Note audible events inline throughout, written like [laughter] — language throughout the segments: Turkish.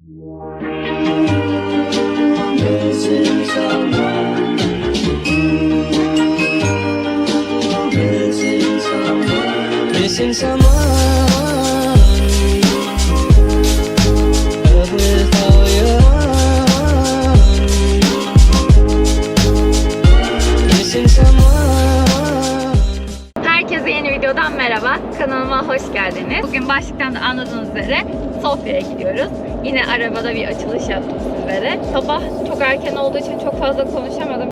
Missing. Herkese yeni videodan merhaba. Kanalıma hoş geldiniz. Bugün başlıktan da anladığınız üzere Sofya'ya gidiyoruz. Yine arabada bir açılış yaptım sizlere. Sabah çok erken olduğu için çok fazla konuşamadım.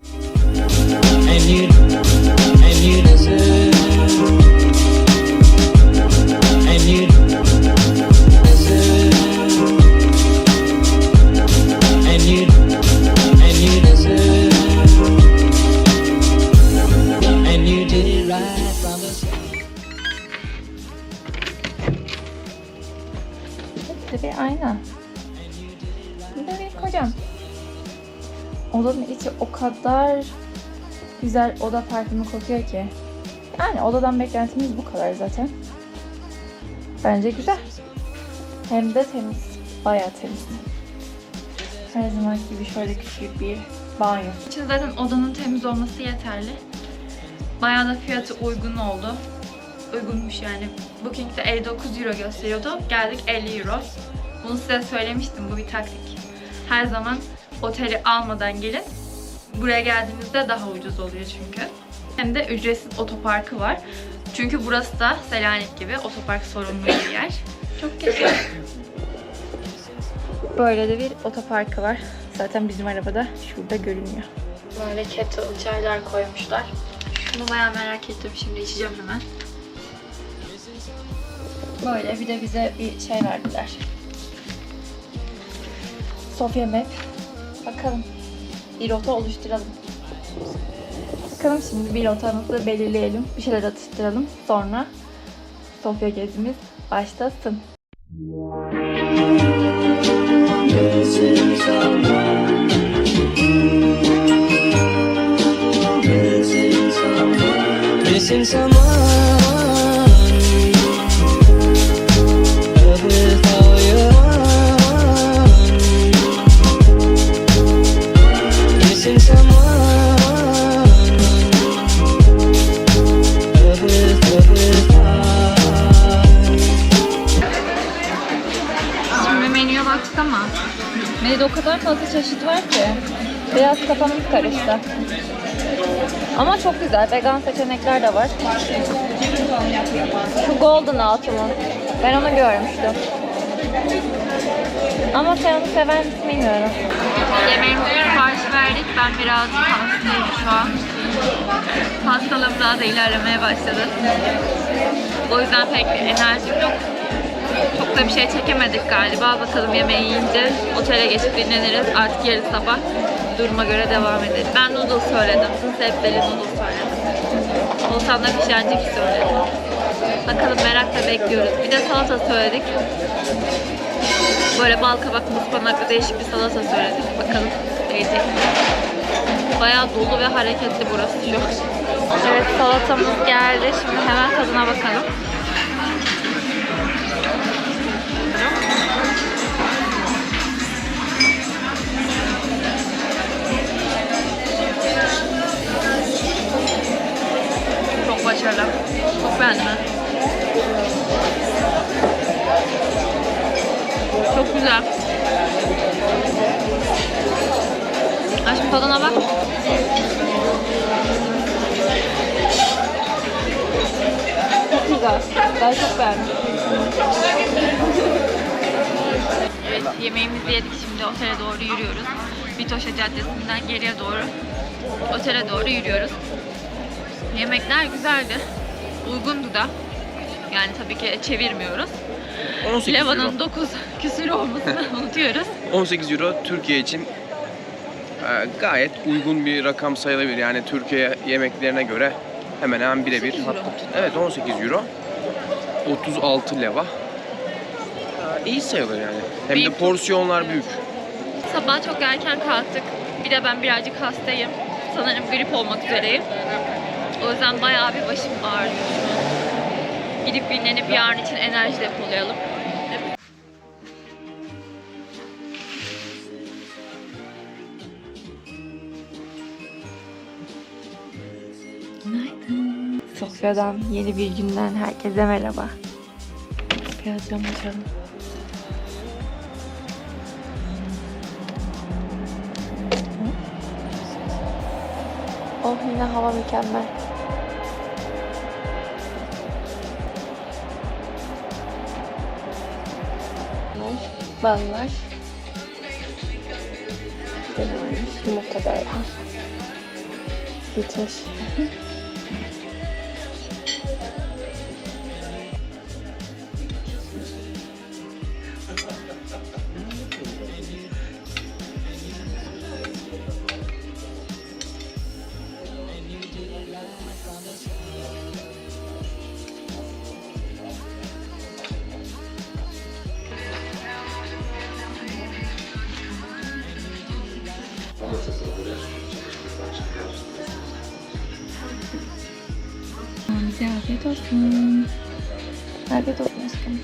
Kadar güzel oda parfümü kokuyor ki. Yani odadan beklentimiz bu kadar zaten. Bence güzel. Hem de temiz. Bayağı temiz. Her zaman gibi şöyle küçük bir banyo. Için zaten odanın temiz olması yeterli. Bayağı da fiyatı uygun oldu. Uygunmuş yani. Booking'de 59 euro gösteriyordu. Geldik 50 euro. Bunu size söylemiştim. Bu bir taktik. Her zaman oteli almadan gelin. Buraya geldiğinizde daha ucuz oluyor çünkü. Hem de ücretsiz otoparkı var. Çünkü burası da Selanik gibi otopark sorunlu bir yer. Çok güzel. Böyle de bir otoparkı var. Zaten bizim arabada şurada görünüyor. Böyle kettle çaylar koymuşlar. Şunu bayağı merak ettim. Şimdi içeceğim hemen. Böyle bir de bize bir şey verdiler. Sofya Map. Bakalım. Bir rota oluşturalım. Bakalım şimdi bir rotamızı belirleyelim. Bir şeyler atıştıralım. Sonra Sofya gezimiz başlasın. Missing someone. Menüde o kadar fazla çeşit var ki biraz kafamız karıştı. Ama çok güzel. Vegan seçenekler de var. Şu golden altımı. Ben onu görmüştüm. Ama sen onu sever misin bilmiyorum. Yemeğimizi sipariş verdik. Ben birazcık hastayım şu an. Hastalığım daha da ilerlemeye başladı. O yüzden pek enerjim yok. Çok da bir şey çekemedik galiba. Bakalım yemeği yiyince otele geçip dinleniriz. Artık yarın sabah duruma göre devam ederiz. Ben noodle söyledim. Sebzeli noodle söyledim. Oğuzhan da pişencik söyledi. Bakalım merakla bekliyoruz. Bir de salata söyledik. Böyle bal kabaklı ıspanaklı değişik bir salata söyledik. Bakalım yiyecek? Bayağı dolu ve hareketli burası şu an. Evet salatamız geldi. Şimdi hemen tadına bakalım. Başarılı. Çok beğendim. Çok güzel. Şimdi tadına bak. Çok güzel. Ben çok beğendim. Evet yemeğimizi yedik şimdi otele doğru yürüyoruz. Bitoşa Caddesi'nden geriye doğru otele doğru yürüyoruz. Yemekler güzeldi. Uygundu da. Yani tabii ki çevirmiyoruz. 18 euro. Levan'ın [laughs] 9 küsür olmasını unutuyoruz. 18 euro Türkiye için e, gayet uygun bir rakam sayılabilir. Yani Türkiye yemeklerine göre hemen hemen birebir. 18 euro. Hatta- Evet 18 euro. 36 leva. E, iyi sayılır yani. Hem de Büyük. porsiyonlar büyük. Sabah çok erken kalktık. Bir de ben birazcık hastayım. Sanırım grip olmak üzereyim. O yüzden bayağı bir başım ağrıdı şu an. Gidip dinlenip yarın için enerji depolayalım. Günaydın. Sofyadan yeni bir günden herkese merhaba. Biraz cam açalım. Oh yine hava mükemmel. Ballar. Denemiş. Yumurta da var. Bitmiş. Bize afiyet olsun. Afiyet olsun aşkım.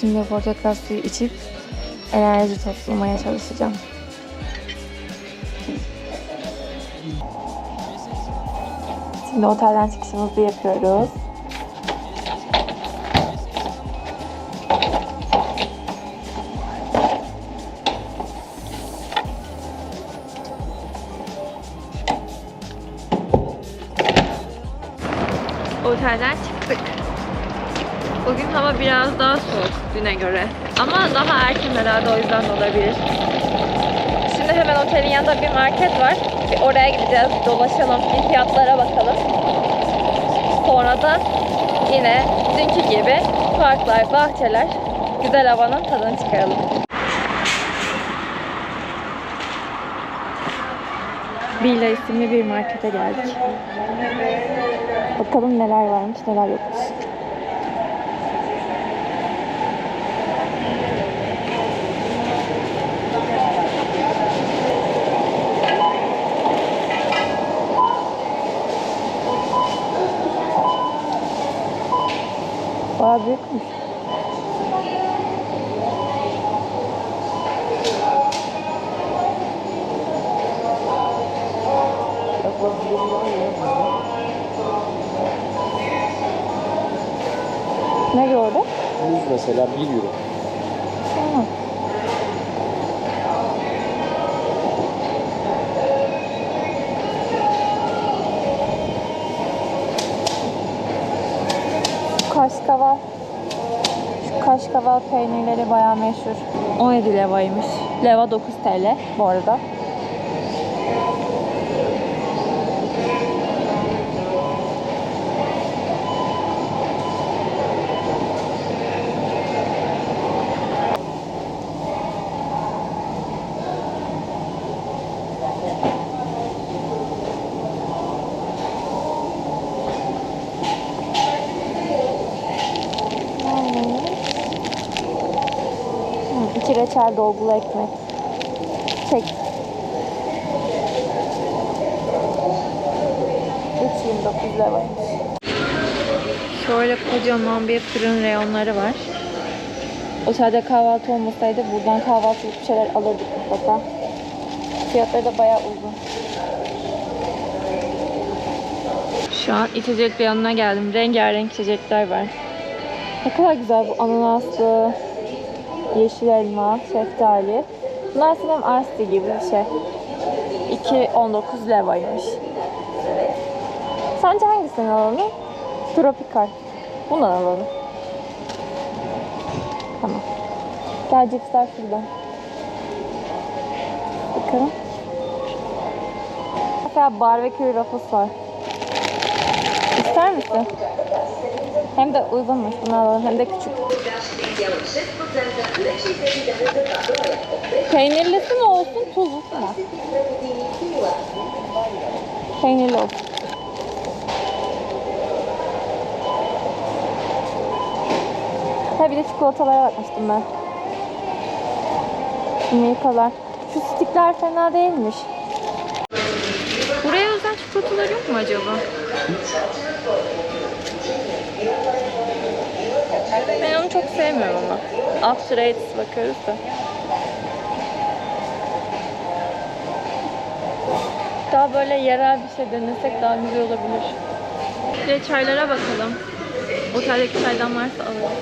Şimdi portakal suyu içip enerji toplamaya çalışacağım. Şimdi otelden çıkışımızı yapıyoruz. Otelden çıktık. Bugün hava biraz daha soğuk düne göre. Ama daha erken herhalde o yüzden de olabilir. Şimdi hemen otelin yanında bir market var. Bir oraya gideceğiz, dolaşalım, bir fiyatlara bakalım. Sonra da yine dünkü gibi parklar, bahçeler, güzel havanın tadını çıkaralım. Bila isimli bir markete geldik. Bakalım neler varmış, neler yokmuş. Bayağı büyükmüş. Ne gördün? Muz mesela 1 euro. Tamam. Kaşkaval. Şu kaşkaval peynirleri bayağı meşhur. 17 levaymış. Leva 9 TL bu arada. Reçel dolgulu ekmek. Çek. 3.29 liraymış. Şöyle kocaman bir fırın reyonları var. Otelde kahvaltı olmasaydı buradan kahvaltılık bir şeyler alırdık mutlaka. Fiyatları da bayağı uygun. Şu an içecek reyonuna geldim. Rengarenk içecekler var. Ne kadar güzel bu ananaslı, yeşil elma, şeftali. Bunlar sanırım tea gibi bir şey. 2.19 levaymış. Sence hangisini alalım? Tropikal. Bundan alalım. Tamam. Gel cipsler şuradan. Bakalım. Mesela barbekü rafız var. İster misin? Hem de uygunmuş. Bunu alalım. Hem de küçük. Peynirlisi mi olsun, tuzlusu mu? Peynirli olsun. Ha bir de çikolatalara bakmıştım ben. Milkalar. Şu stikler fena değilmiş. Buraya özel çikolatalar yok mu acaba? Ben onu çok sevmiyorum ama. After Eights bakıyoruz da. Daha böyle yerel bir şey denesek daha güzel olabilir. Bir çaylara bakalım. Oteldeki çaydan varsa alalım.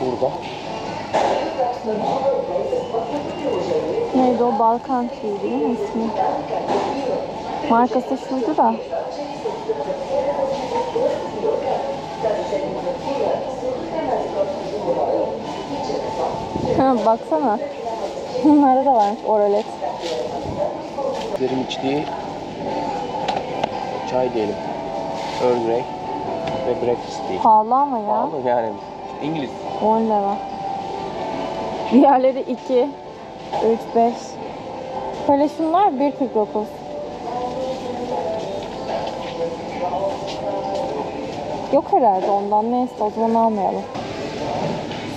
Burada. Neydi o? Balkan Tea değil mi ismi? Markası şuydu da. Ha, baksana. [laughs] Bunlarda da varmış oralet. Bizlerin içtiği çay diyelim. Earl Grey ve breakfast tea. Pahalı ama ya. Pahalı yani. İngiliz. 10 lira. Diğerleri 2, 3, 5. Böyle şunlar 1.49. Yok herhalde ondan neyse o zaman almayalım.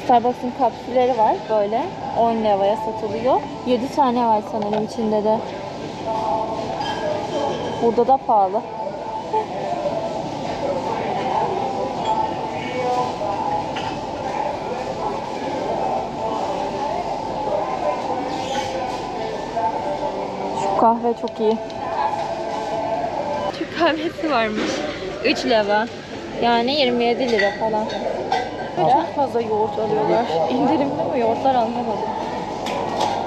Starbucks'ın kapsülleri var böyle 10 liraya satılıyor. 7 tane var sanırım içinde de. Burada da pahalı. Şu kahve çok iyi. Türk kahvesi varmış. 3 lira. Yani 27 lira falan. Ve çok fazla yoğurt alıyorlar. İndirimli mi yoğurtlar anlamadım.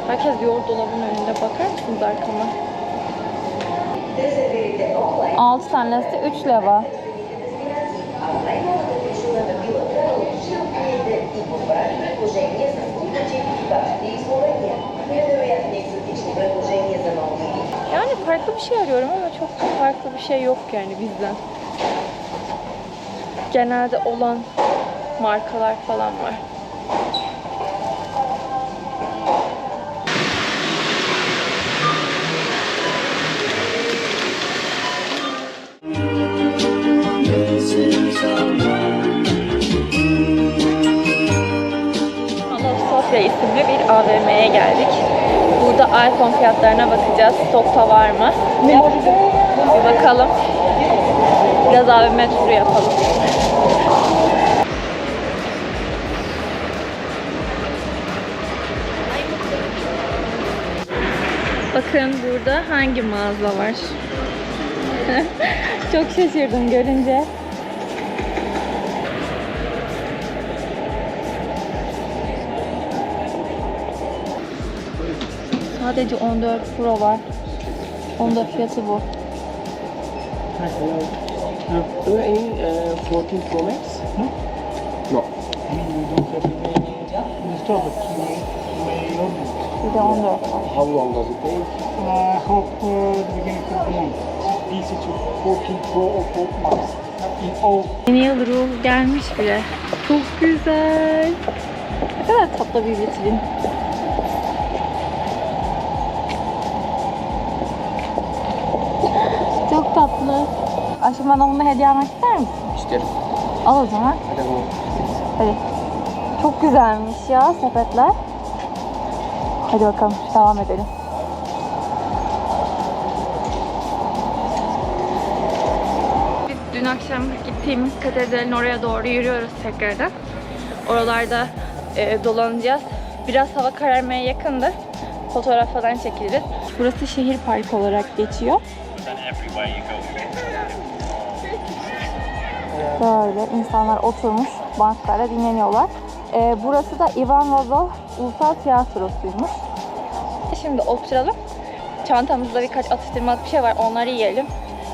Herkes yoğurt dolabının önünde. Bakar mısınız arkama? 6 tanesi 3 lira. Yani farklı bir şey arıyorum ama çok farklı bir şey yok yani bizden. Genelde olan markalar falan var. Fiyatlarına bakacağız. Stokta var mı? Bir bakalım. Biraz AVM turu yapalım. Bakın burada hangi mağaza var? [laughs] Çok şaşırdım görünce. Sadece 14 Pro var. Onun da fiyatı bu. Do you any uh, 14 Pro Max? No. Bir de 14 var. How long does it take? uh, hope uh, the beginning of the month. Easy to 14 Pro or 4 Max. In all Yeni yıl ruh gelmiş bile. Çok güzel. Ne kadar tatlı bir vitrin. Aşkım bana bunu hediye almak ister misin? İsterim. Al o zaman. Hadi bu. Hadi. Çok güzelmiş ya sepetler. Hadi bakalım devam edelim. Biz dün akşam gittiğimiz katedralin oraya doğru yürüyoruz tekrardan. Oralarda e, dolanacağız. Biraz hava kararmaya yakındı. Fotoğraf falan çekiliriz. Burası şehir parkı olarak geçiyor. Böyle insanlar oturmuş banklarda dinleniyorlar. Ee, burası da Ivan Vazov Ulusal Tiyatrosu'ymuş. Şimdi oturalım. Çantamızda birkaç atıştırmalık bir şey var. Onları yiyelim.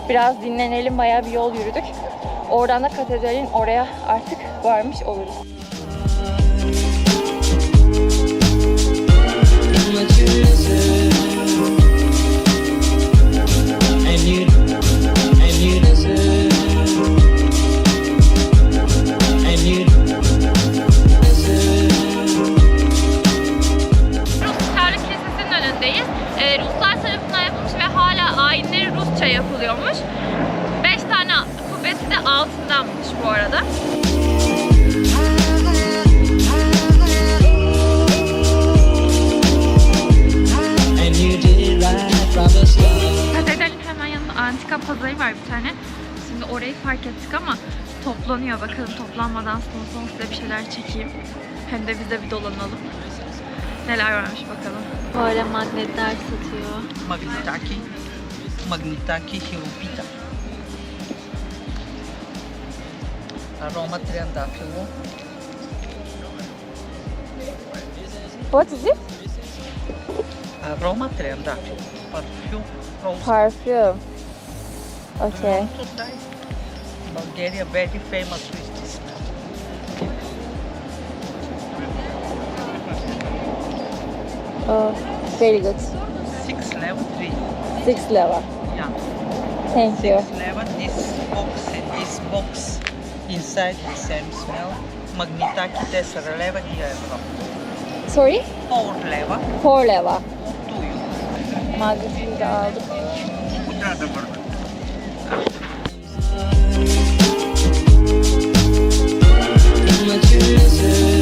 Biraz dinlenelim. Bayağı bir yol yürüdük. Oradan da katedralin oraya artık varmış oluruz. much Magnitaki, Magnitaki Hirupita. Aroma Triandafilo, What is it? Aroma Triandafilo, Parfum Rose. Parfüm. Okay. Bulgaria very famous with this. Oh, very good. Six level three. Six level. Yeah. Thank you. Six level. This box, this box inside the same smell. Magnitaki Tessera level here. Sorry? Four level. Four level. Two you. Magnetini de aldım. Much you listen.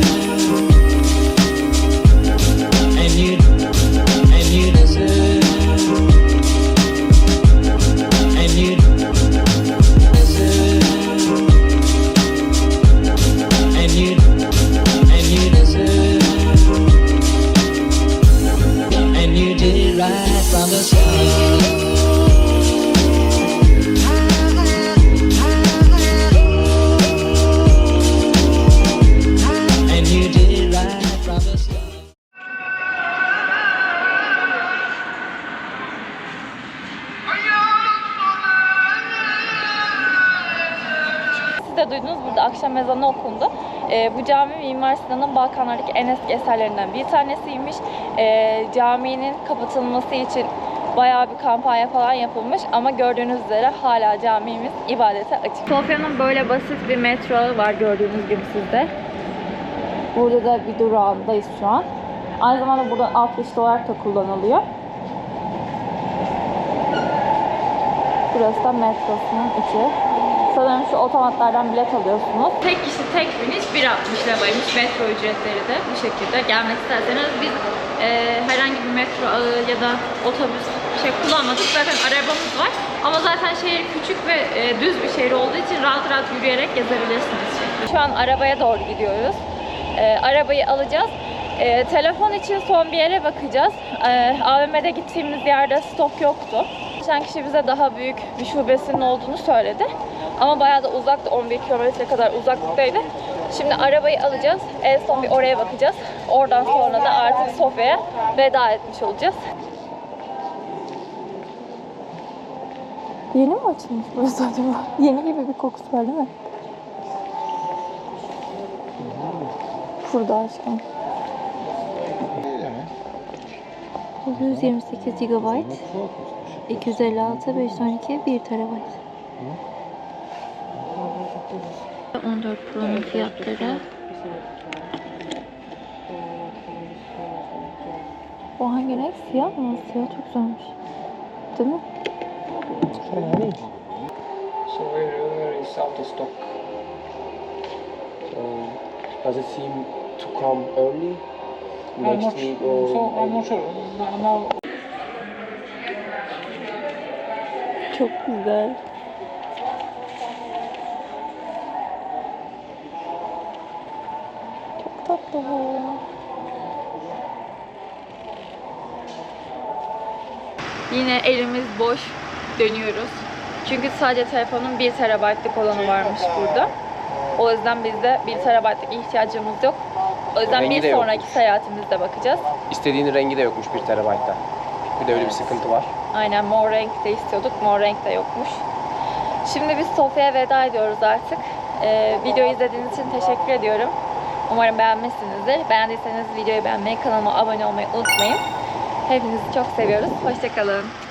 Ezanı okundu. Ee, bu cami Mimar Sinan'ın Balkanlardaki en eski eserlerinden bir tanesiymiş. Ee, caminin kapatılması için bayağı bir kampanya falan yapılmış ama gördüğünüz üzere hala camimiz ibadete açık. Sofya'nın böyle basit bir metro var gördüğünüz gibi sizde. Burada da bir durağındayız şu an. Aynı zamanda buradan alt geçit olarak da kullanılıyor. Burası da metrosunun içi. Sanırım şu otomatlardan bilet alıyorsunuz. Tek kişi tek biniş 1.60 liraymış metro ücretleri de bu şekilde. Gelmek isterseniz biz e, herhangi bir metro ağı ya da otobüs şey kullanmadık. Zaten arabamız var. Ama zaten şehir küçük ve e, düz bir şehir olduğu için rahat rahat yürüyerek gezebilirsiniz. Şu an arabaya doğru gidiyoruz. E, arabayı alacağız. E, telefon için son bir yere bakacağız. E, AVM'de gittiğimiz yerde stok yoktu. Geçen kişi bize daha büyük bir şubesinin olduğunu söyledi. Ama bayağı da uzaktı. 11 kilometre kadar uzaklıktaydı. Şimdi arabayı alacağız. En son bir oraya bakacağız. Oradan sonra da artık Sofya'ya veda etmiş olacağız. Yeni mi açılmış burası acaba? Yeni gibi bir kokusu var değil mi? Şurada aşkım. 128 GB 256 512 1 TB 14 Pro'nun fiyatları O hangi renk? Siyah mı? Siyah çok güzelmiş. Değil mi? So where, is out of stock? So does it seem to come early? Next not, week so or I'm not sure. Now Çok güzel. Çok tatlı bu. Yine elimiz boş dönüyoruz. Çünkü sadece telefonun 1 terabaytlık olanı varmış burada. O yüzden bizde 1 terabaytlık ihtiyacımız yok. O yüzden Rengi bir de sonraki yokmuş. seyahatimizde bakacağız. İstediğin rengi de yokmuş 1 terabaytta. Bir de öyle bir sıkıntı var. Aynen mor renk de istiyorduk. Mor renk de yokmuş. Şimdi biz Sofya'ya veda ediyoruz artık. Ee, videoyu izlediğiniz için teşekkür ediyorum. Umarım beğenmişsinizdir. Beğendiyseniz videoyu beğenmeyi, kanalıma abone olmayı unutmayın. Hepinizi çok seviyoruz. Hoşçakalın.